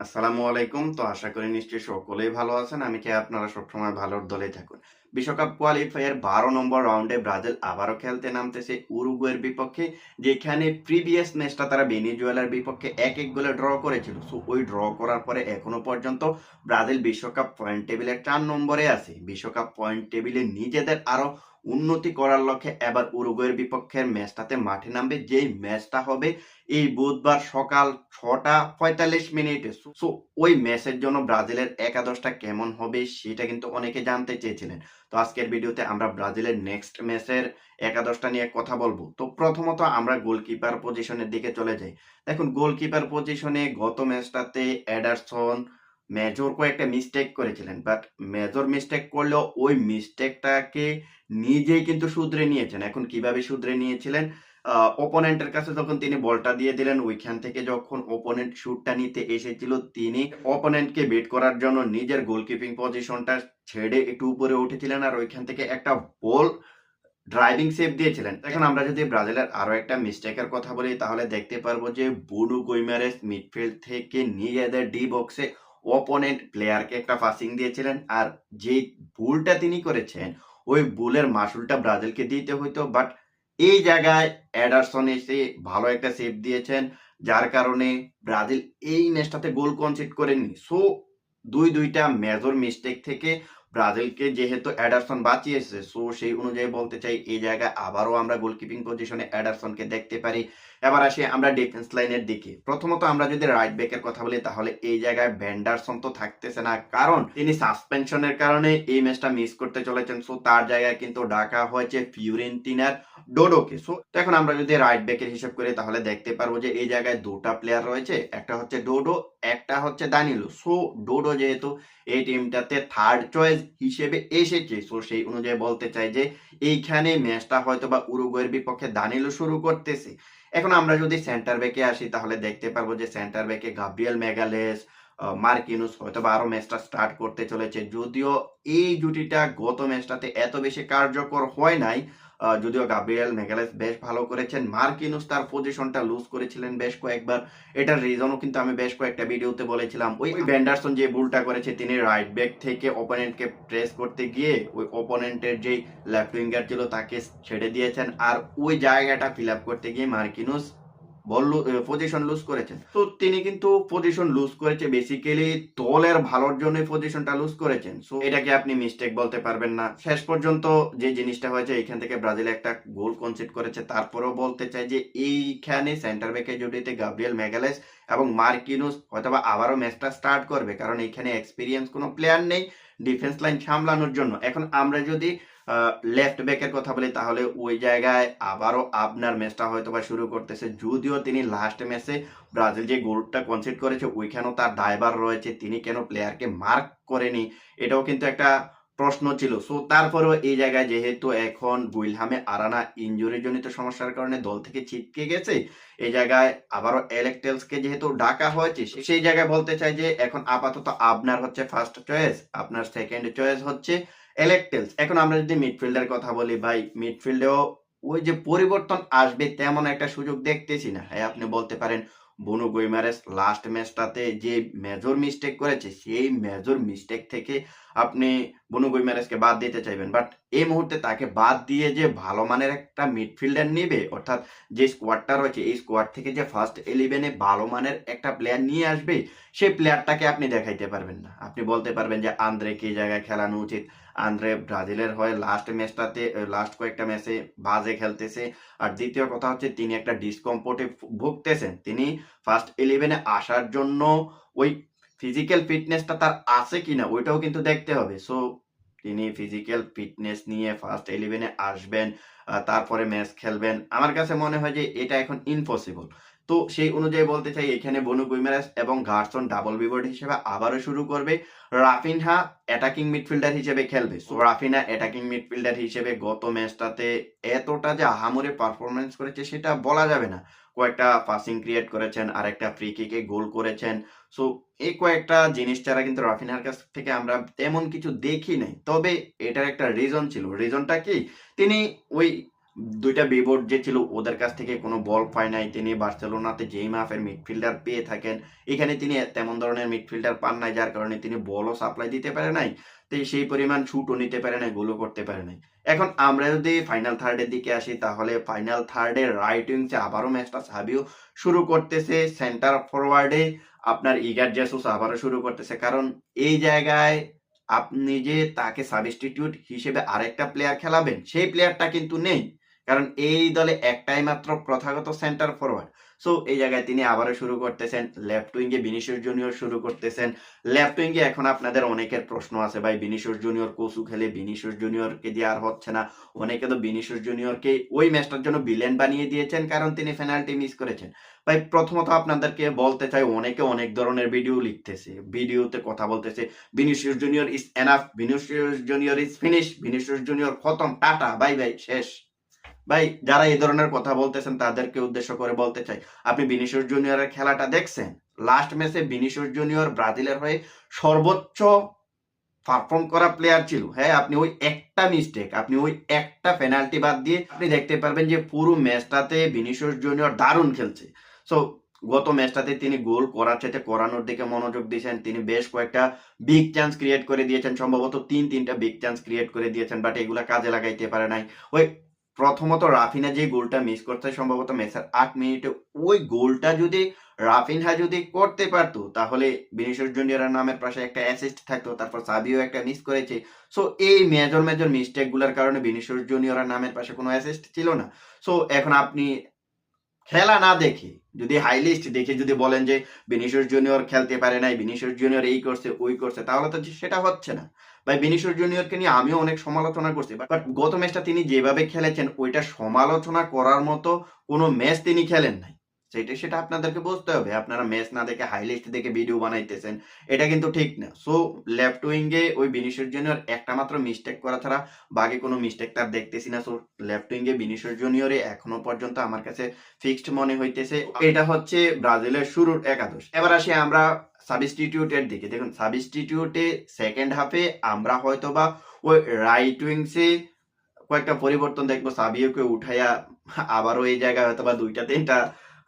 আসসালামু আলাইকুম। তো আশা করি নিশ্চয়ই সকলেই ভালো আছেন। আমি চাই আপনারা সবসময় ভালোর দলেই থাকুন। বিশ্বকাপ কোয়ালিফায়ার বারো নম্বর রাউন্ডে ব্রাজিল আবারও খেলতে নামতেছে উরুগুয়ের বিপক্ষে, যেখানে প্রিভিয়াস ম্যাচটা তারা ভেনিজুয়েলার বিপক্ষে এক এক গোলে ড্র করেছিল। সো ওই ড্র করার পরে এখনও পর্যন্ত ব্রাজিল বিশ্বকাপ পয়েন্ট টেবিলে চার নম্বরে আছে। বিশ্বকাপ পয়েন্ট টেবিলে নিজেদের আরও উন্নতি করার লক্ষ্যে এবার উরুগুয়ের বিপক্ষের ম্যাচটাতে মাঠে নামবে, যেই ম্যাচটা হবে এই বুধবার সকাল ছটা পঁয়তাল্লিশ মিনিটে। সো ওই ম্যাচের জন্য ব্রাজিলের একাদশটা কেমন হবে সেটা কিন্তু অনেকে জানতে চেয়েছিলেন। তো আজকের ভিডিওতে আমরা ব্রাজিলের নেক্সট ম্যাচের একাদশটা নিয়ে কথা বলব। তো প্রথমত আমরা গোলকিপার পজিশনের দিকে চলে যাই। দেখুন, গোলকিপার পজিশনে গত ম্যাচটাতে অ্যাডারসন মেজর কয়েকটা মিস্টেক করেছিলেন বাট মেজর মিস্টেক করলেও ওই মিস্টেকটাকে নিজেই কিন্তু শুধরে নিয়েছেন। এখন কীভাবে শুধরে নিয়েছিলেন? ওপোনেন্টের কাছে যখন তিনি বলটা দিয়ে দিলেন, ওইখান থেকে যখন ওপোনেন্ট শুটটা নিতে এসেছিল, তিনি ওপোনেন্টকে বিট করার জন্য নিজের গোলকিপিং পজিশনটা ছেড়ে একটু উপরে উঠেছিলেন আর ওইখান থেকে একটা বল ড্রাইভিং সেভ দিয়েছিলেন। এখন আমরা যদি ব্রাজিলের আরও একটা মিস্টেকের কথা বলি, তাহলে দেখতে পারব যে বুডু গৈমারেস মিডফিল্ড থেকে নিজেদের ডি বক্সে ওপোনেন্ট প্লেয়ারকে একটা পাসিং দিয়েছিলেন, আর যে ভুলটা তিনি করেছেন, ওই বুলের মাসুলটা ব্রাজিলকে দিতে হইতো বাট এই জায়গায় অ্যাডারসন এসে ভালো একটা সেভ দিয়েছেন, যার কারণে ব্রাজিল এই ম্যাচটাতে গোল কনসিড করেনি। সো দুই দুইটা মেজর মিস্টেক থেকে ব্রাজিলকে যেহেতু অ্যাডারসন বাঁচিয়েছে সো সেই অনুযায়ী বলতে চাই, এই জায়গায় আবারও আমরা গোলকিপিং পজিশনে অ্যাডারসনকে দেখতে পারি। এবার আসি আমরা ডিফেন্স লাইনের দিকে। প্রথমত আমরা যদি রাইট ব্যাকের কথা বলি, তাহলে এই জায়গায় ব্যান্ডারসন তো থাকতেছে না। কারণ তিনি সাসপেনশনের কারণে এই ম্যাচটা মিস করতে চলেছেন। সো তার জায়গায় কিন্তু ডাকা হয়েছে ফিউরেন্টিনার ডোডোকে সো এখন আমরা যদি রাইট ব্যাকের হিসাব করি, তাহলে দেখতে পারব যে এই জায়গায় দুটা প্লেয়ার রয়েছে। একটা হচ্ছে ডোডো একটা হচ্ছে দানিলো সো ডোডো যেহেতু এই টিমটাতে থার্ড চয়েস হিসেবে এসেছে। সো সেই অনুযায়ী বলতে চাই যে, এইখানে ম্যাচটা হয়তো বা উরুগুয়ের বিপক্ষে দানিলো শুরু করতেছে। এখন আমরা যদি সেন্টার ব্যাকে আসি তাহলে দেখতে পারব যে সেন্টার ব্যাকে গাব্রিয়েল মেগালেস মার্কিনুস হয়তো বা আরও ম্যাচটা স্টার্ট করতে চলেছে। যদিও এই জুটিটা গত ম্যাচটাতে এত বেশি কার্যকর হয় নাই যদিও গাব্রিয়েল মেগালেস বেশ ভালো করেছেন। মার্কিনুস তার পজিশনটা লুজ করেছিলেন বেশ কয়েকবার। এটার রিজনও কিন্তু আমি বেশ কয়েকটা ভিডিওতে বলেছিলাম। ওই ব্যান্ডারসন যে ভুলটা করেছে তিনি রাইট ব্যাক থেকে ওপোনেন্টকে প্রেস করতে গিয়ে ওই ওপোনেন্টের যেই লেফট উইঙ্গার ছিল তাকে ছেড়ে দিয়েছেন। আর ওই জায়গাটা ফিল আপ করতে গিয়ে মার্কিনুস বল পজিশন লুজ করেছেন। তো তিনি কিন্তু পজিশন লুজ করেছে বেসিক্যালি দলের ভালোর জন্য পজিশনটা লুজ করেছেন। সো এটাকে আপনি মিস্টেক বলতে পারবেন না। শেষ পর্যন্ত যে জিনিসটা হয়েছে, এখান থেকে ব্রাজিল একটা গোল কনসিড করেছে। তারপরেও বলতে চাই যে এইখানে সেন্টার ব্যাকে জুটিতে গাব্রিয়েল মেগালেস এবং মার্কিনুস হয়তোবা আবারও ম্যাচটা স্টার্ট করবে। কারণ এখানে এক্সপিরিয়েন্স কোনো প্লেয়ার নেই ডিফেন্স লাইন সামলানোর জন্য। এখন আমরা যদি লেফট ব্যাকের কথা বলি, তাহলে ওই জায়গায় আবারও আপনার ম্যাচটা হয়তো বা শুরু করতেছে। যদিও তিনি লাস্ট ম্যাচে ব্রাজিল যে গোলটা কনসিড করেছে, ওইখানেও তার ড্রাইভার রয়েছে। তিনি কেন প্লেয়ারকে মার্ক করেনি, এটাও কিন্তু একটা প্রশ্ন ছিল। সো তারপরেও এই জায়গায় যেহেতু এখন বুইলহামে আরানা ইঞ্জুরি জনিত সমস্যার কারণে দল থেকে ছিটকে গেছে, এই জায়গায় আবারও এলেকটেলসকে যেহেতু ডাকা হয়েছে সেই জায়গায় বলতে চাই যে এখন আপাতত আপনার হচ্ছে ফার্স্ট চয়েস আপনার সেকেন্ড চয়েস হচ্ছে এলেকটেলস এখন আমরা যদি মিডফিল্ডের কথা বলি, ভাই মিডফিল্ডেও ওই যে পরিবর্তন আসবে তেমন একটা সুযোগ দেখতেছি না। হ্যাঁ আপনি বলতে পারেন, বুনো গুইমারেস লাস্ট ম্যাচটাতে যে মেজর মিস্টেক করেছে, সেই মেজর মিস্টেক থেকে আপনি বুনো গুইমারেসকে বাদ দিতে চাইবেন। বাট এই মুহূর্তে তাকে বাদ দিয়ে যে ভালো মানের একটা মিডফিল্ডার নিবে, অর্থাৎ যে স্কোয়াডটা রয়েছে, এই স্কোয়াড থেকে যে ফার্স্ট ইলেভেনে ভালো মানের একটা প্লেয়ার নিয়ে আসবে, সেই প্লেয়ারটাকে আপনি দেখাইতে পারবেন না। আপনি বলতে পারবেন যে, আন্দ্রে কি জায়গায় খেলানো উচিত? আন্দ্রে ব্রাজিলের হয়ে লাস্ট ম্যাচটাতে লাস্ট কয়েকটা ম্যাচে বাজে খেলতেছে। আর দ্বিতীয় কথা হচ্ছে, তিনি একটা ডিসকমফোর্টে ভুগতেছেন। তিনি ফার্স্ট ইলেভেনে আসার জন্য ওই ফিজিক্যাল ফিটনেসটা তার আছে কিনা, ওইটাও কিন্তু দেখতে হবে। সো তিনি ফিজিক্যাল ফিটনেস নিয়ে ফার্স্ট ইলেভেনে আসবেন তারপরে ম্যাচ খেলবেন। আমার কাছে মনে হয় যে এটা এখন ইম্পসিবল তো সেই অনুযায়ী বলতে চাই, এখানে বনু গুইমারাস এবং গার্সন ডাবল বিবোর্ড হিসেবে আবারও শুরু করবে। রাফিনহা অ্যাটাকিং মিডফিল্ডার হিসেবে খেলবে। সো রাফিনা অ্যাটাকিং মিডফিল্ডার হিসেবে গত ম্যাচটাতে এতটা যে আহামরে পারফরমেন্স করেছে সেটা বলা যাবে না। কয়েকটা পাসিং ক্রিয়েট করেছেন আর একটা ফ্রি কিকে গোল করেছেন। সো এই কয়েকটা জিনিস ছাড়া কিন্তু রাফিনার কাছ থেকে আমরা তেমন কিছু দেখি নাই। তবে এটার একটা রিজন ছিল। রিজনটা কি? তিনি ওই দুইটা বিবোর্ড যে ছিল, ওদের কাছ থেকে কোনো বল পায় নাই। তিনি বার্সেলোনাতে যেই মাফের মিডফিল্ডার পেয়ে থাকেন, এখানে তিনি তেমন ধরনের মিডফিল্ডার পান নাই, যার কারণে তিনি বলও সাপ্লাই দিতে পারে নাই। তো সেই পরিমাণ শুটও নিতে পারে নাই গোলও করতে পারে নাই। এখন আমরা যদি ফাইনাল থার্ডের দিকে আসি, তাহলে ফাইনাল থার্ডের রাইট উইংসে আবারও ম্যাচটা সাবিও শুরু করতেছে সেন্টার ফরওয়ার্ডে আপনার ইগার জেসুস আবারও শুরু করতেছে। কারণ এই জায়গায় আপনি যে তাকে সাবস্টিটিউট হিসেবে আরেকটা প্লেয়ার খেলাবেন, সেই প্লেয়ারটা কিন্তু নেই। কারণ এই দলে একটাই মাত্র প্রথাগত সেন্টার ফরওয়ার্ড সো এই জায়গায় তিনি আবারও শুরু করতেছেন। লেফট উইঙ্গে বিনিশিয়াস জুনিয়র শুরু করতেছেন। লেফট উইঙ্গে এখন আপনাদের অনেকের প্রশ্ন আছে, ভাই বিনিশিয়াস জুনিয়র কোসু খেলে বিনিশিয়াস জুনিয়রকে দিয়ে আর হচ্ছে না? অনেকে তো বিনিশিয়াস জুনিয়রকে ওই ম্যাচটার জন্য বিলেন বানিয়ে দিয়েছেন, কারণ তিনি পেনাল্টি মিস করেছেন। ভাই, প্রথমত আপনাদেরকে বলতে চাই, অনেকে অনেক ধরনের ভিডিও লিখতেছে। ভিডিওতে কথা বলতেছে Vinicius Junior is enough Vinicius Junior is finish Vinicius Junior খতম, টাটা বাই বাই শেষ। ভাই, যারা এই ধরনের কথা বলতেছেন, তাদেরকে উদ্দেশ্য করে বলতে চাই। আপনি বিনিশিয়াস জুনিয়রের খেলাটা দেখছেন? লাস্ট ম্যাচে বিনিশিয়াস জুনিয়র ব্রাজিলের হয়ে সর্বোচ্চ পারফর্ম করা প্লেয়ার ছিল। হ্যাঁ আপনি ওই একটা মিস্টেক আপনি ওই একটা পেনাল্টি বাদ দিয়ে আপনি দেখতে পারবেন যে পুরো ম্যাচটাতে বিনিশিয়াস জুনিয়র দারুণ খেলছে। সো গত ম্যাচটাতে তিনি গোল করার চাইতে করানোর দিকে মনোযোগ দিয়েছেন। তিনি বেশ কয়েকটা বিগ চান্স ক্রিয়েট করে দিয়েছেন। সম্ভবত তিন তিনটা বিগ চান্স ক্রিয়েট করে দিয়েছেন বাট এগুলা কাজে লাগাইতে পারে নাই। ওই প্রথমত রাফিনা যে গোলটা মিস করতে সম্ভবত মেসার আট মিনিটে, ওই গোলটা যদি রাফিনহা যদি করতে পারতো, তাহলে বিনেশ্বর জুনিয়রের নামের পাশে একটা অ্যাসিস্ট থাকতো, তারপর সাবিও একটা মিস করেছে। সো এই মেজর মেজর মিস্টেকগুলোর কারণে বিনেশ্বর জুনিয়রের নামের পাশে কোনো অ্যাসিস্ট ছিল না। সো এখন আপনি খেলা না দেখে, যদি হাইলিস্ট দেখে যদি বলেন যে বিনিশোর জুনিয়র খেলতে পারে নাই বিনিশোর জুনিয়র এই করছে, ওই করছে, তাহলে তো সেটা হচ্ছে না। ভাই বিনিশোর জুনিয়রকে নিয়ে আমিও অনেক সমালোচনা করছি বাট গত ম্যাচটা তিনি যেভাবে খেলেছেন, ওইটা সমালোচনা করার মতো কোনো ম্যাচ তিনি খেলেন নাই। সেটা সেটা আপনাদেরকে বুঝতে হবে। আপনারা ম্যাচ না দেখে হাইলাইট দেখে ভিডিও বানাইতেছেন, এটা কিন্তু ঠিক না। সো লেফট উইঙ্গে ওই বিনিশিয়াস জুনিয়র একটা মাত্র মিস্টেক করা ছাড়া বাকি কোনো মিস্টেক তার দেখতেছি না। সো লেফট উইঙ্গে বিনিশিয়াস জুনিয়রে এখনও পর্যন্ত আমার কাছে ফিক্সড মনে হইতেছে। এটা হচ্ছে ব্রাজিলের শুরুর একাদশ। এবার আসি আমরা সাবস্টিটিউটের দিকে। দেখুন সাবস্টিটিউটে সেকেন্ড হাফে আমরা হয়তো বা ওই রাইট উইংসে কয়েকটা পরিবর্তন দেখব। সাবিওকে উঠাইয়া আবারও এই জায়গায় হয়তো বা দুইটা, তিনটা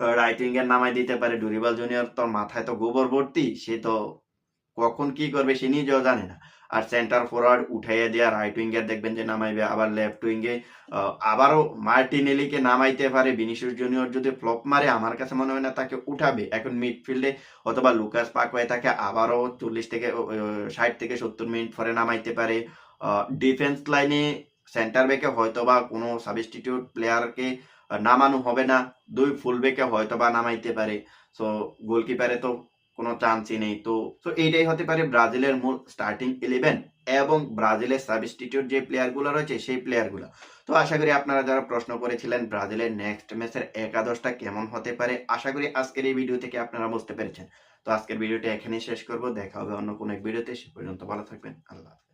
রাইট এর নামাই দিতে পারে। ডুরিবাল জুনিয়র তোর মাথায় তো গোবর ভর্তি, সে তো কখন কি করবে সে নিজেও জানে না। আর সেন্টার ফরওয়ার্ড উঠাইয়া দেওয়া রাইট উইঙ্গের দেখবেন যে নামাইবে, আবার লেফট উইঙ্গে আবারও মার্টিনেলিকে নামাইতে পারে। বিনিশিয়াস জুনিয়র যদি ফ্লপ মারে, আমার কাছে মনে হয় না তাকে উঠাবে। এখন মিডফিল্ডে অথবা লুকাস পাকওয়ে তাকে আবারও চল্লিশ থেকে ষাট থেকে সত্তর মিনিট পরে নামাইতে পারে। ডিফেন্স লাইনে সেন্টার ব্যাকে হয়তো বা কোনো সাবস্টিটিউট প্লেয়ারকে নামানো হবে না। দুই ফুল ব্যাকে হয়তো বা নামাইতে পারে। সো গোলকিপারে তো কোনো চান্সই নেই। তো তো এইটাই হতে পারে ব্রাজিলের মূল স্টার্টিং ইলেভেন এবং ব্রাজিলের সাবস্টিটিউট যে প্লেয়ারগুলো রয়েছে, সেই প্লেয়ারগুলো তো আশা করি আপনারা যারা প্রশ্ন করেছিলেন ব্রাজিলের নেক্সট ম্যাচের একাদশটা কেমন হতে পারে, আশা করি আজকের এই ভিডিও থেকে আপনারা বুঝতে পেরেছেন। তো আজকের ভিডিওটা এখানেই শেষ করব। দেখা হবে অন্য কোনো এক ভিডিওতে সে পর্যন্ত ভালো থাকবেন। আল্লাহ